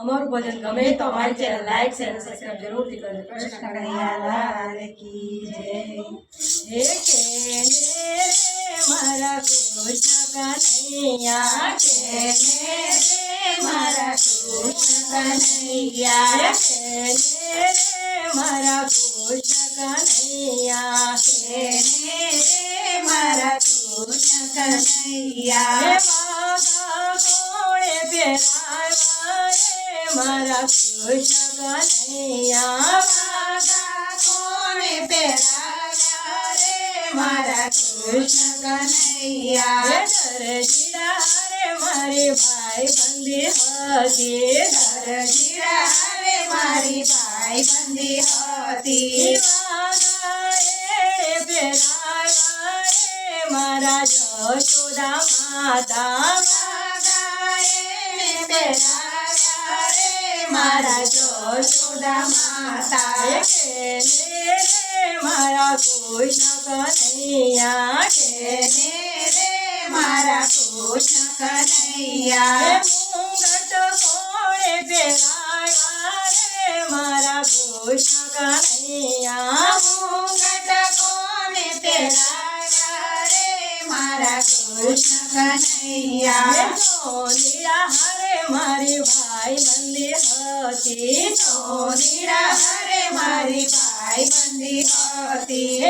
અમારું ભજન ગમે તો અમારી ચેનલ લાઈક શેર અને સબસ્ક્રાઇબ જરૂરથી કરજો કૃષ્ણ કનૈયા લાલ કી જય હે કેને રે મારા કૃષ્ણ કનૈયા કેને રે મારા કૃષ્ણ કનૈયા કેને રે મારા કૃષ્ણ કનૈયા કેને રે મારા કૃષ્ણ કનૈયા હે માગા કોણે પહેરાવ્યા રે મારા કૃષ્ણ કનૈયા માગા કોણે પહેરાવ્યા રે મારા કૃષ્ણ કનૈયા હે દરજીડા રે મારી ભાઈ બંદી હતી દરજીડા રે મારી ભાઈ બંદી હતી પહેરાવ્યા રે મારા જશોદા માતા. માતા કેને રે મારા કૃષ્ણ કનૈયા કેને રે મારા કૃષ્ણ કનૈયા મુંગટ કોણે પહેરાવ્યા રે, મારા કૃષ્ણ કનૈયા મુંગટ કોણે પહેરાવ્યા રે, મારા કૃષ્ણ કનૈયા હે સોનીડા હરે મારી ભાઈ બંદી હતી. સોનીડા હરે મારી ભાઈ બંદી હતી.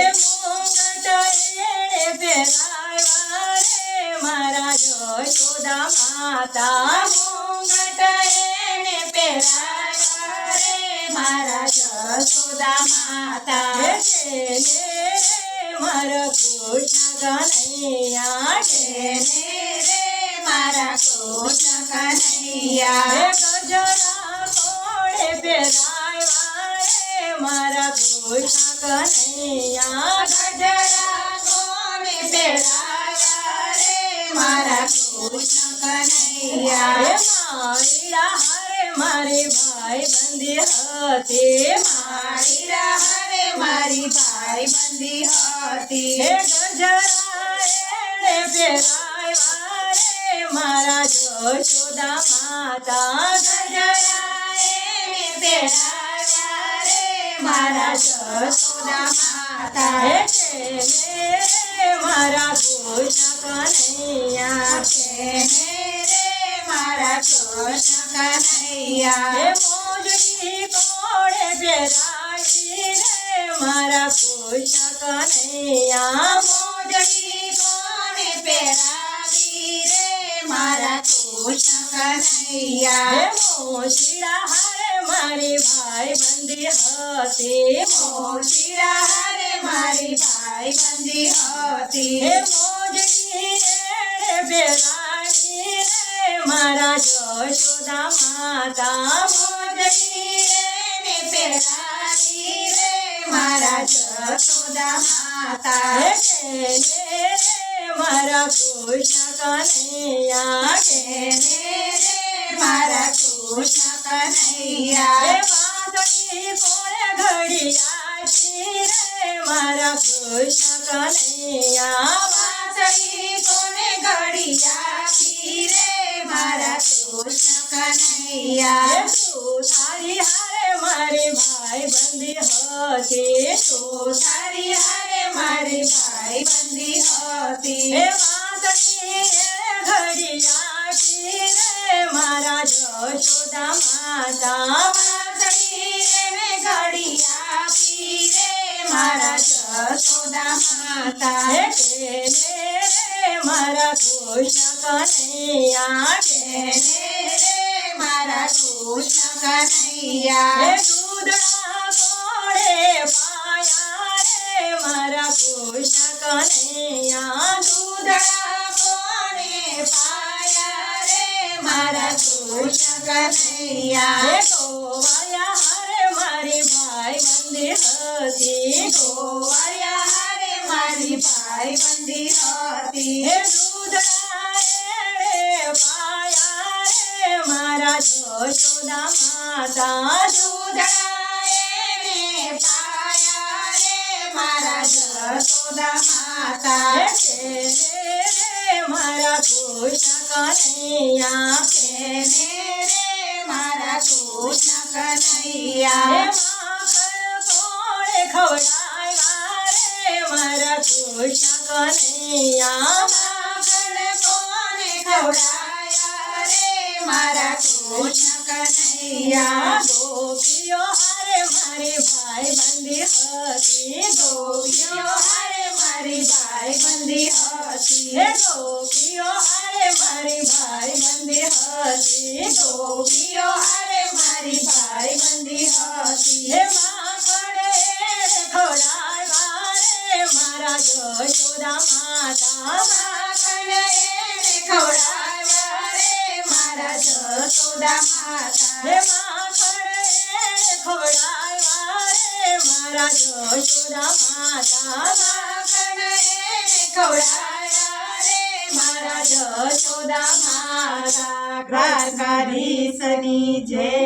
મુંગટ એણે પહેરાવ્યા રે. મારા જશોદા માતા મુંગટ એણે પહેરાવ્યા રે. મારા જશોદા માતા હે રે, મારા કૃષ્ણ મારા કૃષ્ણ કનૈયા ગજરા પહેરાવ્યા રે મારા કૃષ્ણ કનૈયા ગજરા પહેરાવ્યા રે મારા કૃષ્ણ કનૈયા મારી હરે મારી ભાઈ બંધી હતી. મારી હરે મારી ભાઈ બંધી હતી. હે ગજરા એણે પહેરાવ્યા રે જશોદા માતા ગજરા એણે પહેરાવ્યા રે મારા જશોદા માતા છે મારા કૃષ્ણ કનૈયા કેને મારા કૃષ્ણ કનૈયા મોજડી કોણે પહેરાવી રે મારા કૃષ્ણ કનૈયા મોજડી કોણે પહેરાવી રે હે મોશીડા હારે મારી ભાઈ બંધી હતી. મોશીડા હારે મારી ભાઈ બંધી હતી. મોજડી પહેરાવી રે. મારા જશોદા માતા મોજડી એણે પહેરાવી રે. મારા જશોદા માતા. કૃષ્ણ કનૈયા કેને રે મારા કૃષ્ણ કનૈયા વાદળી કોણે ઘડિયાળી રે મારા કૃષ્ણ કનૈયા વાદળી કોણે ઘડિયાળી રે મારા કૃષ્ણ કનૈયા ઘડિયાળી રે મારા જશોદા માતા વાદળી એને ઘડિયાળી રે મારા જશોદા માતા કેને રે, મારા કૃષ્ણ કનૈયા કેને રે, મારા કૃષ્ણ કનૈયા પાયા રે, મારા કૃષ્ણ કનૈયા ગોવાયા હારે મારી ભાઈ બંધી હતી. ગોવાયા હારે મારી ભાઈ બંધી હતી. હે દૂધડા એણે પાયા રે મારા જશોદા માતા દૂધડા એણે પાયા રે મારા જશોદા ખવડાવ્યા રે મારા કૃષ્ણ કનૈયા માખણ કોણે ખવડાવ્યા રે મારા કૃષ્ણ કનૈયા ગોપીઓ હારે મારી ભાઈ બંદી હતી ગોપીઓ હારે મારી ભાઈ બંદી હતી ગોપીઓ હારે મારી ભાઈ બંદી હતી ગોપીઓ હારે મારી ભાઈ બંદી હતી ખવડાવ્યા રે મારા જશોદા માતા માખણે ખવડાવ્યા રે મારા જશોદા માતા હે માખણે ખવડાવ્યા રે મારા જશોદા માતા માખણે ખવડાવ્યા રે મારા જય